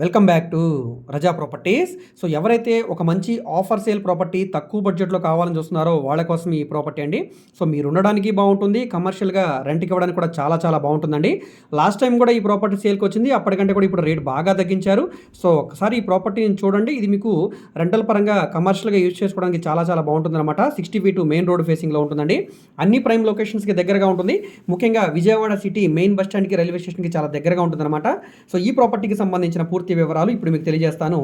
Welcome back to Raza properties. So ఎవరైతే ఒక మంచి ఆఫర్ సేల్ ప్రాపర్టీ తక్కువ బడ్జెట్లో కావాలని చూస్తున్నారో వాళ్ళ కోసం ఈ ప్రాపర్టీ అండి. సో మీరు ఉండడానికి బాగుంటుంది. కమర్షియల్గా రెంట్కి ఇవ్వడానికి కూడా చాలా చాలా బాగుంటుందండి. లాస్ట్ టైం కూడా ఈ ప్రాపర్టీ సేల్కి వచ్చింది. అప్పటికంటే కూడా ఇప్పుడు రేట్ బాగా తగ్గించారు. సో ఒకసారి ఈ ప్రాపర్టీని చూడండి. ఇది మీకు రెంటల్ పరంగా కమర్షియల్గా యూజ్ చేసుకోవడానికి చాలా చాలా బాగుంటుందన్నమాట. సిక్స్టీ ఫీట్ మెయిన్ రోడ్ ఫేసింగ్లో ఉంటుందండి. అన్ని ప్రైమ్ లొకేషన్స్కి దగ్గరగా ఉంటుంది. ముఖ్యంగా విజయవాడ సిటీ మెయిన్ బస్ స్టాండ్కి రైల్వే స్టేషన్కి చాలా దగ్గరగా ఉంటుందన్నమాట. సో ఈ ప్రాపర్టీకి సంబంధించిన పూర్తి వివరాలు ఇప్పుడు మీకు తెలియజేస్తాను.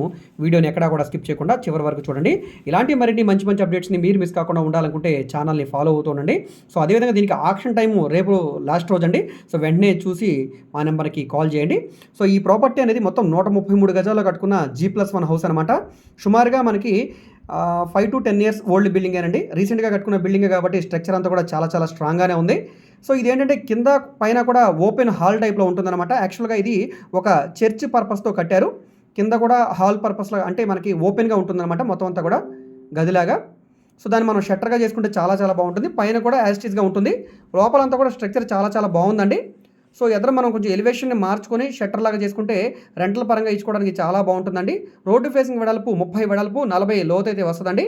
వీడియోని ఎక్కడా కూడా స్కిప్ చేయకుండా చివరి వరకు చూడండి. ఇలాంటి మరిన్ని మంచి మంచి అప్డేట్స్ని మీరు మిస్ కాకుండా ఉండాలనుకుంటే ఛానల్ని ఫాలో అవుతూ ఉండండి. సో అదేవిధంగా దీనికి ఆక్షన్ టైం రేపు లాస్ట్ రోజు అండి. సో వెంటనే చూసి మా నెంబర్కి కాల్ చేయండి. సో ఈ ప్రాపర్టీ అనేది మొత్తం నూట ముప్పై మూడు గజాల్లో కట్టుకున్న జీ ప్లస్ వన్ హౌస్ అనమాట సుమారుగా మనకి five to ten years old building అండి రీసెంట్గా కట్టుకున్న బిల్డింగ్ కాబట్టి స్ట్రక్చర్ అంతా కూడా చాలా చాలా స్ట్రాంగ్గానే ఉంది. సో ఇదేంటంటే కింద పైన కూడా ఓపెన్ హాల్ టైప్లో ఉంటుందన్నమాట. యాక్చువల్గా ఇది ఒక చర్చ్ పర్పస్తో కట్టారు. కింద కూడా హాల్ పర్పస్లో అంటే మనకి ఓపెన్గా ఉంటుందన్నమాట మొత్తం అంతా కూడా గదిలాగా. సో దాన్ని మనం షట్టర్గా చేసుకుంటే చాలా చాలా బాగుంటుంది. పైన కూడా యాస్టీస్గా ఉంటుంది. లోపలంతా కూడా స్ట్రక్చర్ చాలా చాలా బాగుందండి. సో ఎదురు మనం కొంచెం ఎలివేషన్ని మార్చుకొని షట్టర్ లాగా చేసుకుంటే రెంటల పరంగా ఇచ్చుకోవడానికి చాలా బాగుంటుందండి. రోడ్డు ఫేసింగ్ వెడల్పు ముప్పై వెడల్పు నలభై లోతు అయితే వస్తుందండి.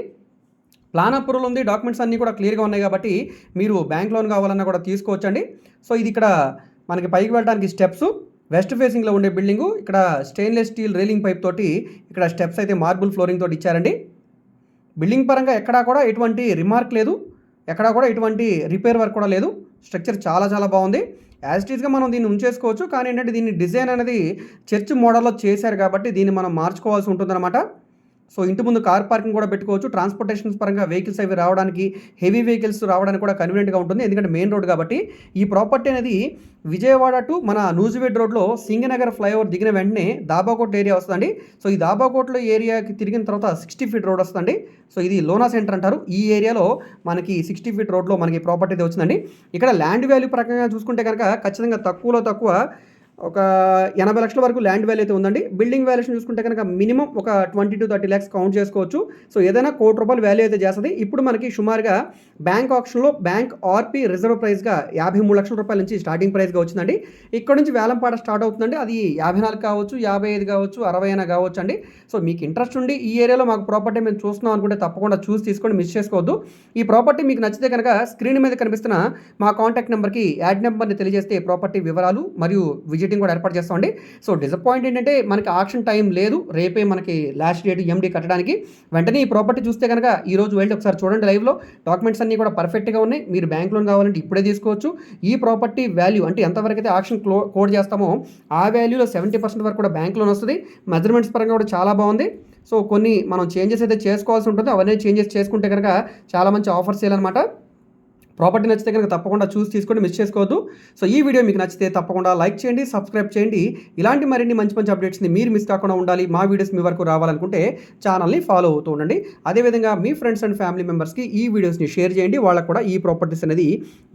ప్లాన్ అప్రూవల్ ఉంది డాక్యుమెంట్స్ అన్నీ కూడా క్లియర్గా ఉన్నాయి కాబట్టి మీరు బ్యాంక్ లోన్ కావాలన్నా కూడా తీసుకోవచ్చండి. సో ఇది ఇక్కడ మనకి పైకి వెళ్ళడానికి స్టెప్స్ వెస్ట్ ఫేసింగ్లో ఉండే బిల్డింగు ఇక్కడ స్టెయిన్లెస్ స్టీల్ రైలింగ్ పైప్ తోటి ఇక్కడ స్టెప్స్ అయితే మార్బుల్ ఫ్లోరింగ్ తోటి ఇచ్చారండి. బిల్డింగ్ పరంగా ఎక్కడా కూడా ఎటువంటి రిమార్క్ లేదు ఎక్కడా కూడా ఎటువంటి రిపేర్ వర్క్ కూడా లేదు. స్ట్రక్చర్ చాలా చాలా బాగుంది. యాజ్ టీజ్గా మనం దీన్ని ఉంచేసుకోవచ్చు. కానీ ఏంటంటే దీన్ని డిజైన్ అనేది చర్చ్ మోడల్లో చేశారు కాబట్టి దీన్ని మనం మార్చుకోవాల్సి ఉంటుందన్నమాట. సో ఇంటి ముందు కార్ పార్కింగ్ కూడా పెట్టుకోవచ్చు. ట్రాన్స్పోర్టేషన్స్ పరంగా వెహికల్స్ అవి రావడానికి హెవీ వెహికల్స్ రావడానికి కూడా కన్వీనియంట్గా ఉంటుంది. ఎందుకంటే మెయిన్ రోడ్ కాబట్టి ఈ ప్రాపర్టీ అనేది విజయవాడ టు మన నూజివేడ్ రోడ్లో సింగనగర్ ఫ్లైఓవర్ దిగిన వెంటనే దాబాకోట్ ఏరియా వస్తుందండి. సో ఈ దాబాకోట్లో ఏరియాకి తిరిగిన తర్వాత సిక్స్టీ ఫీట్ రోడ్ వస్తుందండి. సో ఇది లోనా సెంటర్ అంటారు. ఈ ఏరియాలో మనకి సిక్స్టీ ఫీట్ రోడ్లో మనకి ప్రాపర్టీ అయితే వచ్చిందండి. ఇక్కడ ల్యాండ్ వాల్యూ ప్రకారంగా చూసుకుంటే కనుక ఖచ్చితంగా తక్కువలో తక్కువ ఒక ఎనభై లక్షల వరకు ల్యాండ్ వాల్యూ అయితే ఉందండి. బిల్డింగ్ వాల్యుయేషన్ చూసుకుంటే కనుక మినిమం ఒక twenty to thirty lakhs count చేసుకోవచ్చు. సో ఏదైనా కోటి రూపాయలు వాల్యూ అయితే చేస్తుంది. ఇప్పుడు మనకి సుమారుగా బ్యాంక్ ఆప్షన్లో బ్యాంక్ ఆర్పీ రిజర్వ్ ప్రైస్గా యాభై మూడు లక్షల రూపాయల నుంచి స్టార్టింగ్ ప్రైస్గా వచ్చిందండి. ఇక్కడ నుంచి వేలంపాట స్టార్ట్ అవుతుందండి. అది యాభై నాలుగు కావచ్చు యాభై ఐదు కావచ్చు అరవై అయినా కావచ్చు అండి. సో మీకు ఇంట్రెస్ట్ ఉండి ఈ ఏరియాలో మాకు ప్రాపర్టీ మేము చూస్తున్నాం అనుకుంటే తప్పకుండా చూసి తీసుకొని మిస్ చేసుకోవద్దు. ఈ ప్రాపర్టీ మీకు నచ్చితే కనుక స్క్రీన్ మీద కనిపిస్తున్న మా కాంటాక్ట్ నెంబర్కి యాడ్ నెంబర్ని తెలియజేస్తే ప్రాపర్టీ వివరాలు మరియు విజిట్ మీటింగ్ కూడా ఏర్పాటు చేస్తామండి సో డిసప్పాయింట్ ఏంటంటే మనకి ఆక్షన్ టైం లేదు. రేపే మనకి లాస్ట్ డేట్ ఎండి కట్టడానికి. వెంటనే ఈ ప్రాపర్టీ చూస్తే కనుక ఈ రోజు వెళ్ళి ఒకసారి చూడండి లైవ్లో డాక్యుమెంట్స్ అన్నీ కూడా పర్ఫెక్ట్గా ఉన్నాయి. మీరు బ్యాంక్ లోన్ కావాలంటే ఇప్పుడే తీసుకోవచ్చు. ఈ ప్రాపర్టీ వాల్యూ అంటే ఎంతవరకు అయితే ఆక్షన్ క్లో కోడ్ చేస్తామో ఆ వాల్యూలో సెవెంటీ పర్సెంట్ వరకు కూడా బ్యాంక్ లోన్ వస్తుంది. మెజర్మెంట్స్ పరంగా కూడా చాలా బాగుంది. సో కొన్ని మనం చేంజెస్ అయితే చేసుకోవాల్సి ఉంటుంది. అవన్నీ చేంజెస్ చేసుకుంటే కనుక చాలా మంచి ఆఫర్స్ చేయాలన్నమాట ప్రాపర్టీ నచ్చితే కనుక తప్పకుండా చూసి తీసుకొని మిస్ చేసుకోవద్దు. సో ఈ వీడియో మీకు నచ్చితే తప్పకుండా లైక్ చేయండి సబ్స్క్రైబ్ చేయండి. ఇలాంటి మరిన్ని మంచి మంచి అప్డేట్స్ని మీరు మిస్ కాకుండా ఉండాలి. మా వీడియోస్ మీ వరకు రావాలనుకుంటే ఛానల్ని ఫాలో అవుతూ ఉండండి. అదేవిధంగా మీ ఫ్రెండ్స్ అండ్ ఫ్యామిలీ మెంబర్స్కి ఈ వీడియోస్ని షేర్ చేయండి. వాళ్ళకు కూడా ఈ ప్రాపర్టీస్ అనేది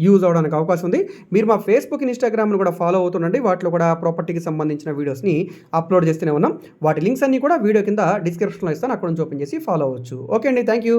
యూజ్ అవడానికి అవకాశం ఉంది. మీరు మా ఫేస్బుక్ ఇన్స్టాగ్రామ్ను కూడా ఫాలో అవుతుండండి వాటిలో కూడా ప్రాపర్టీకి సంబంధించిన వీడియోస్ని అప్లోడ్ చేస్తూనే ఉన్నాం. వాటి లింక్స్ అన్ని కూడా వీడియో కింద డిస్క్రిప్షన్లో ఇస్తాను. అక్కడ నుంచి ఓపెన్ చేసి ఫాలో అవ్వచ్చు. ఓకే అండి. Thank you.